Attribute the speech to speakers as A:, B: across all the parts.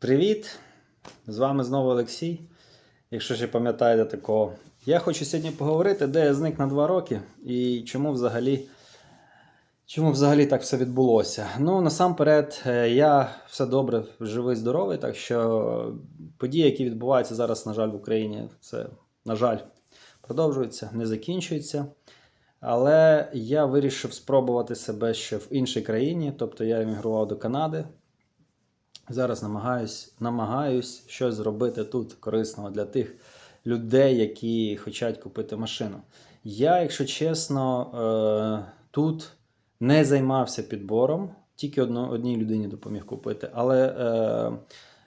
A: Привіт! З вами знову Олексій. Якщо ще пам'ятаєте такого, я хочу сьогодні поговорити, де я зник на два роки і чому взагалі, чому взагалі так все відбулося. Ну, насамперед, е, я все добре, живий, здоровий, так що події, які відбуваються зараз, на жаль, в Україні, це, на жаль, продовжуються, не закінчуються. Але я вирішив спробувати себе ще в іншій країні, тобто я емігрував до Канади. Зараз намагаюсь, намагаюсь щось зробити тут корисного для тих людей, які хочуть купити машину. Я, якщо чесно, е, тут не займався підбором, тільки одній людині допоміг купити. Але е,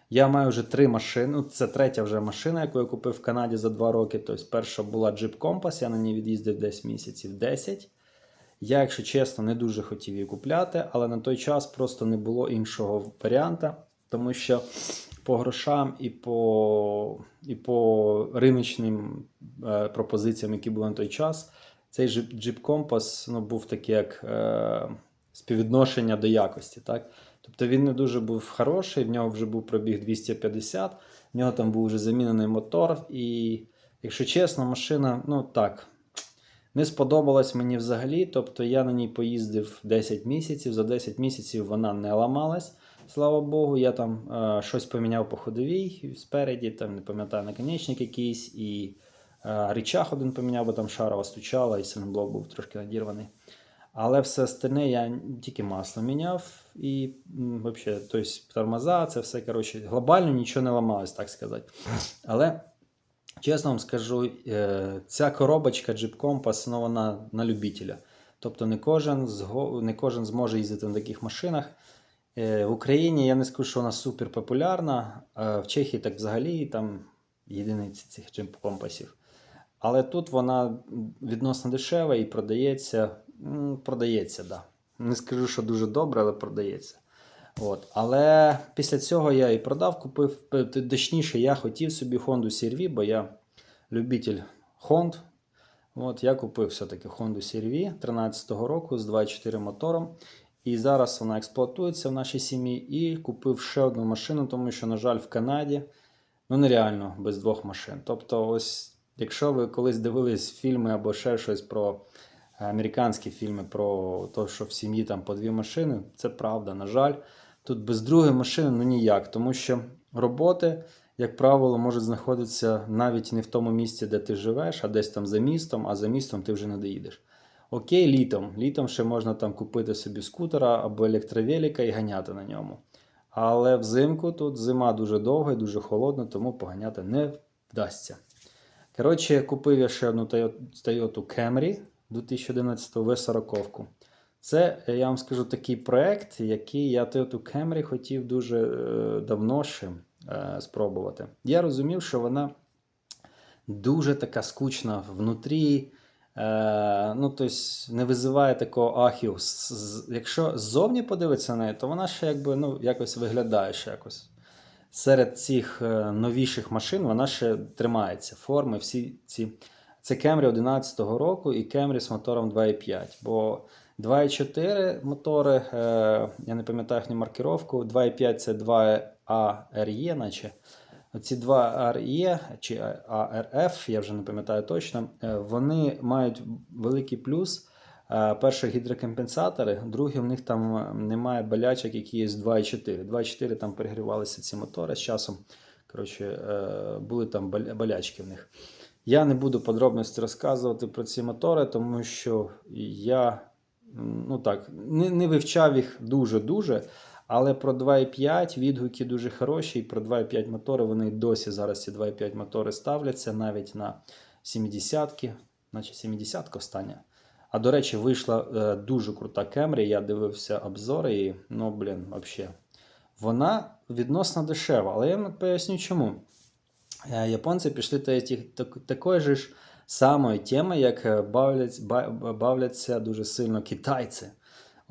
A: я маю вже три машини. Ну, Це третя вже машина, яку я купив в Канаді за два роки. Тобто, перша була Jeep Compass, я на ній від'їздив десь місяців 10. Я, якщо чесно, не дуже хотів її купляти, але на той час просто не було іншого варіанта, тому що по грошам і по, і по риночним е, пропозиціям, які були на той час, цей Jeep Compass ну, був такий як е, співвідношення до якості. Так? Тобто він не дуже був хороший, в нього вже був пробіг 250, в нього там був вже замінений мотор. І, якщо чесно, машина, ну так, не сподобалась мені взагалі. Тобто я на ній поїздив 10 місяців. За 10 місяців вона не ламалась. Слава Богу, я там е, щось поміняв по ходовій спереді, там не пам'ятаю наконечник якийсь, і е, речах один поміняв, бо там шарова стучала, і сильноблок був трошки надірваний. Але все остальне я тільки масло міняв і вообще, тобто тормоза, це все коротше, глобально нічого не ламалось, так сказати. Але чесно вам скажу, е, ця коробочка Jeep Compass, вона на любителя. Тобто не кожен, не кожен зможе їздити на таких машинах. Е, В Україні я не скажу, що вона супер популярна. В Чехії так взагалі там єдиниці цих Compassів. Але тут вона відносно дешева і продається. Продається, да. Не скажу, що дуже добре, але продається. От. Але після цього я і продав, купив. Точніше, я хотів собі Honda CR-V, бо я любитель Хонд. От, я купив все-таки Honda CR-V 13-го року з 2.4 мотором. І зараз вона експлуатується в нашій сім'ї. І купив ще одну машину, тому що, на жаль, в Канаді ну нереально без двох машин. Тобто, ось, якщо ви колись дивились фільми або ще щось про американські фільми про те, що в сім'ї там по дві машини, це правда. На жаль, тут без другої машини ну ніяк, тому що роботи, як правило, можуть знаходитися навіть не в тому місці, де ти живеш, а десь там за містом, а за містом ти вже не доїдеш. Окей, літом. Літом ще можна там купити собі скутера або електровелика і ганяти на ньому. Але взимку тут зима дуже довга і дуже холодна, тому поганяти не вдасться. Коротше, купив я ще одну Toyota Toyota Camry 2011 V40. Це, е, я вам скажу, такий проект, який я Toyota Camry хотів дуже е, давно ще е, спробувати. Я розумів, що вона дуже така скучна внутрі. Е, ну, тобто не визиває такого ахів. Якщо ззовні подивитися на неї, то вона ще якби ну, якось виглядає ще якось. Серед цих е, новіших машин вона ще тримається. Форми, всі ці. Це Camry 11-го року і Camry з мотором 2.5. Бо 2.4 мотори, е, я не пам'ятаю їхню маркировку, 2.5 це 2ARE, наче. Оці два RE чи ARF, я вже не пам'ятаю точно, е, вони мають великий плюс. Е, Перше гідрокомпенсатори, друге, в них там е, немає болячок, які є з 2.4. 2.4 там перегрівалися ці мотори з часом. Коротше, були там болячки в них. Я не буду подробності розказувати про ці мотори, тому що я ну так, не, не вивчав їх дуже-дуже. Але про 2.5 відгуки дуже хороші, і про 2.5 мотори вони досі зараз ці 2.5 мотори ставляться навіть на 70-ки, наче 70-ка остання. А до речі, вийшла е, дуже крута Camry, я дивився обзори, і ну, блін, взагалі. Вона відносно дешева, але я поясню чому. Е, Японці пішли та- ті- так- такої ж самої теми, як е, бавлять, ба- бавляться дуже сильно китайці.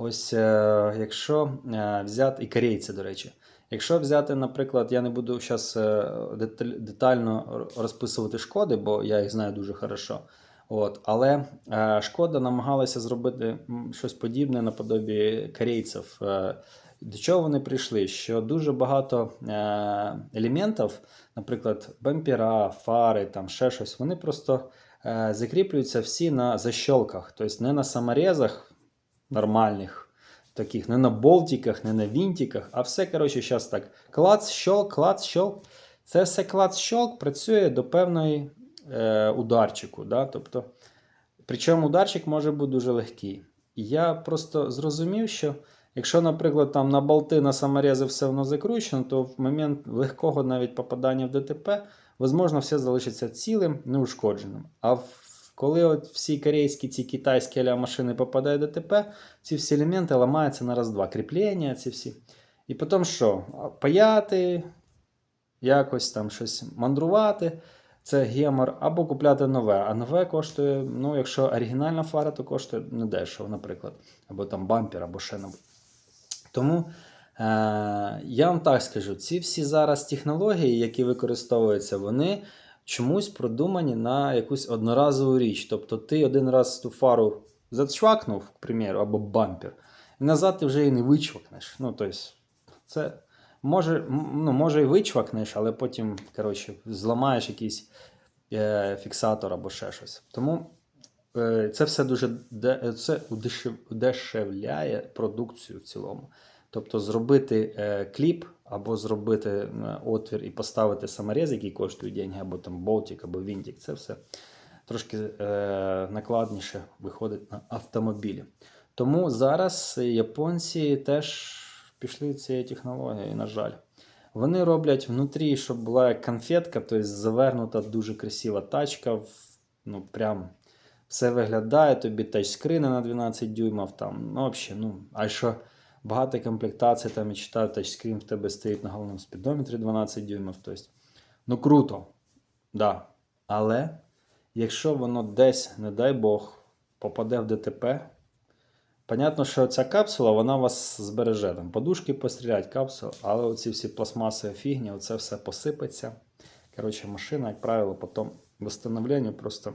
A: Ось е, якщо е, взяти, і корейці, до речі, якщо взяти, наприклад, я не буду зараз детально розписувати шкоди, бо я їх знаю дуже хорошо. От, але е, шкода намагалася зробити щось подібне наподобі корейців. Е, До чого вони прийшли? Що дуже багато е, елементів, наприклад, бампера, фари, там ще щось, вони просто е, закріплюються всі на защолках, тобто не на саморезах нормальних, таких, не на болтиках, не на вінтиках, а все, коротше, зараз так. Клац, щолк, клац, щолк. Це все клац, щолк працює до певної е, ударчику. Да? Тобто, причому ударчик може бути дуже легкий. Я просто зрозумів, що якщо, наприклад, там на болти, на саморези все воно закручено, то в момент легкого навіть попадання в ДТП, можливо, все залишиться цілим, неушкодженим. А в, коли от всі корейські, ці китайські аля машини попадають в ДТП, ці всі елементи ламаються на раз-два. Кріплення, ці всі. І потім що? Паяти, якось там щось мандрувати. Це гемор, або купляти нове. А нове коштує, ну, якщо оригінальна фара, то коштує недешево, наприклад. Або там бампер, або ще небудь. Тому е, я вам так скажу: ці всі зараз технології, які використовуються, вони чомусь продумані на якусь одноразову річ. Тобто ти один раз ту фару зачвакнув, к примеру, або бампер, і назад ти вже її не вичвакнеш. Ну, тобто, це може, ну, може і вичвакнеш, але потім, коротше, зламаєш якийсь е, фіксатор або ще щось. Тому е, це все дуже де, це удешевляє продукцію в цілому. Тобто зробити е, кліп або зробити е, отвір і поставити саморез, який коштує деньги, або там болтик, або вінтик, це все трошки е, накладніше виходить на автомобілі. Тому зараз японці теж пішли цією технологією, на жаль. Вони роблять внутрі, щоб була конфетка, тобто завернута дуже красива тачка. Ну, прям все виглядає, тобі тачскрини на 12 дюймів. Там, ну, взагалі, ну, а що багато комплектацій, там і читаю, тачскрін в тебе стоїть на головному спідометрі 12 дюймів. Тобто, ну круто. Да. Але якщо воно десь, не дай Бог, попаде в ДТП, Понятно, що ця капсула вона вас збереже. Там подушки пострілять, капсулу, але оці всі пластмасові фігні, оце все посипеться. Коротше, машина, як правило, потім встановленню просто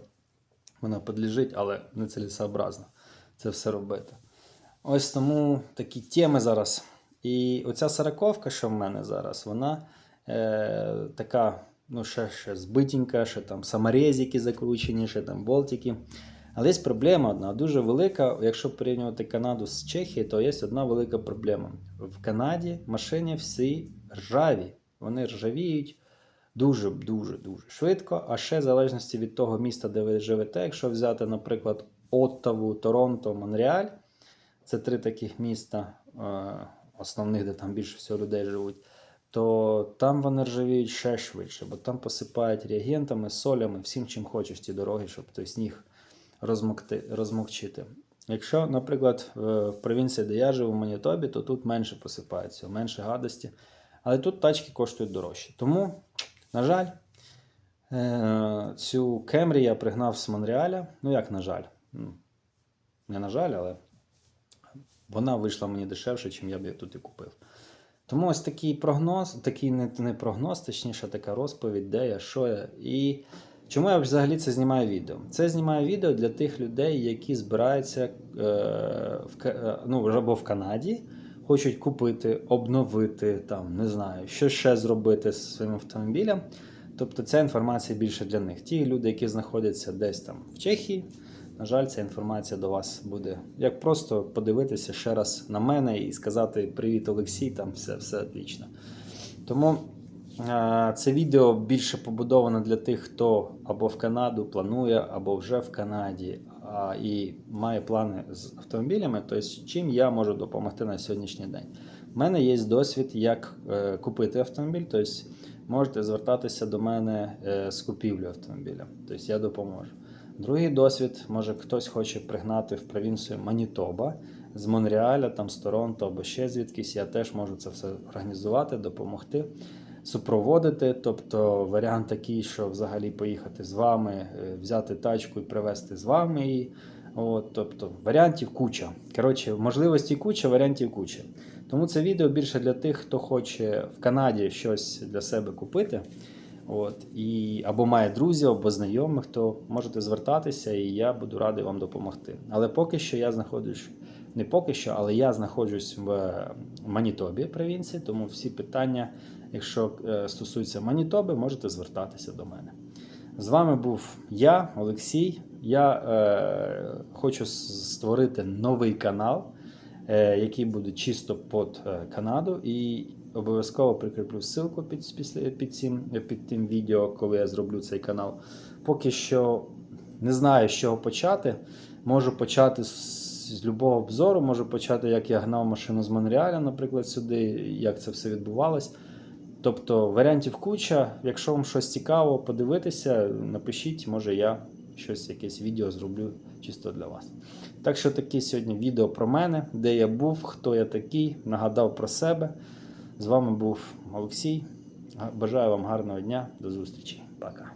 A: вона підлежить, але не цілесообразно це все робити. Ось тому такі теми зараз. І оця сороковка, що в мене зараз, вона е, така, ну, ще, ще збитенька, ще там саморезики закручені, ще там болтики. Але є проблема одна дуже велика. Якщо порівнювати Канаду з Чехією, то є одна велика проблема. В Канаді машини всі ржаві. Вони ржавіють дуже, дуже, дуже швидко. А ще в залежності від того міста, де ви живете, якщо взяти, наприклад, Оттаву, Торонто, Монреаль, це три таких міста, е, основних, де там більше всього людей живуть, то там вони ржавіють ще швидше, бо там посипають реагентами, солями, всім, чим хочеш ті дороги, щоб той сніг розмокти, розмокчити. Якщо, наприклад, в провінції, де я живу, в Манітобі, то тут менше посипається, менше гадості. Але тут тачки коштують дорожче. Тому, на жаль, е, цю Кемрі я пригнав з Монреаля. Ну, як на жаль, не на жаль, але вона вийшла мені дешевше, чим я б її тут і купив. Тому ось такий прогноз, такий не, не прогноз, точніше, така розповідь, де я, що я. І чому я взагалі це знімаю відео? Це знімаю відео для тих людей, які збираються е, в, е, ну, або в Канаді, хочуть купити, обновити, там, не знаю, що ще зробити з своїм автомобілем. Тобто ця інформація більше для них. Ті люди, які знаходяться десь там в Чехії, на жаль, ця інформація до вас буде як просто подивитися ще раз на мене і сказати Привіт, Олексій, там все, все отлично. Тому е, це відео більше побудовано для тих, хто або в Канаду планує, або вже в Канаді і має плани з автомобілями. Тобто, чим я можу допомогти на сьогоднішній день. У мене є досвід, як е, купити автомобіль. Тобто, можете звертатися до мене е, з купівлею автомобіля. Тобто я допоможу. Другий досвід, може хтось хоче пригнати в провінцію Манітоба з Монреаля, там з Торонто або ще звідкись. Я теж можу це все організувати, допомогти, супроводити. Тобто варіант такий, що взагалі поїхати з вами, е, взяти тачку і привезти з вами її. От, тобто варіантів куча. Коротше, можливості куча, варіантів куча. Тому це відео більше для тих, хто хоче в Канаді щось для себе купити. От, і, або має друзів, або знайомих, то можете звертатися, і я буду радий вам допомогти. Але поки що я знаходжусь не поки що, але я знаходжусь в е, Манітобі провінції, тому всі питання, якщо е, стосуються Манітоби, можете звертатися до мене. З вами був я, Олексій. Я е, хочу створити новий канал, е, який буде чисто під е, Канаду. І обов'язково прикріплю ссылку під, після, під, цим, під тим відео, коли я зроблю цей канал. Поки що не знаю, з чого почати. Можу почати з любого обзору, можу почати, як я гнав машину з Монреаля, наприклад, сюди, як це все відбувалось. Тобто варіантів куча. Якщо вам щось цікаво подивитися, напишіть, може я щось, якесь відео зроблю чисто для вас. Так що таке сьогодні відео про мене, де я був, хто я такий, нагадав про себе. З вами був Олексій. Бажаю вам гарного дня, до зустрічі. Пока.